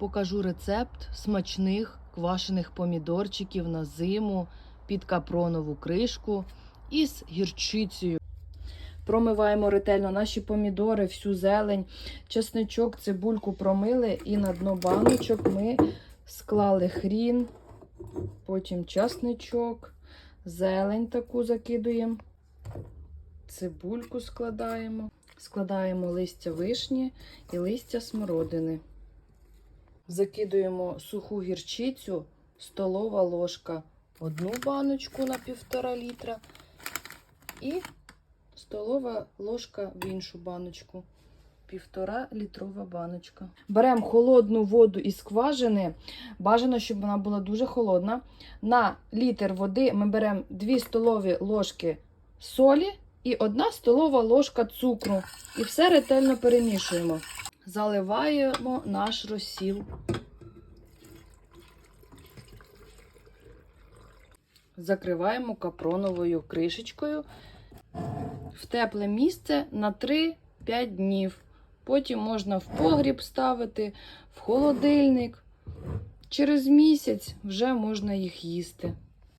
покажу рецепт смачних квашених помідорчиків на зиму під капронову кришку із гірчицею. Промиваємо ретельно наші помідори, всю зелень, чесничок, цибульку промили і на дно баночок ми склали хрін, потім часничок, зелень таку закидуємо, цибульку складаємо, складаємо листя вишні і листя смородини. Закидуємо суху гірчицю, столова ложка, одну баночку на півтора літра і столова ложка в іншу баночку. Півтора літрова баночка. Беремо холодну воду із скважини. Бажано, щоб вона була дуже холодна. На літр води ми беремо 2 столові ложки солі і 1 столова ложка цукру. І все ретельно перемішуємо. Заливаємо наш розсіл. Закриваємо капроновою кришечкою в тепле місце на 3-5 днів. Потім можна в погріб ставити, в холодильник. Через місяць вже можна їх їсти.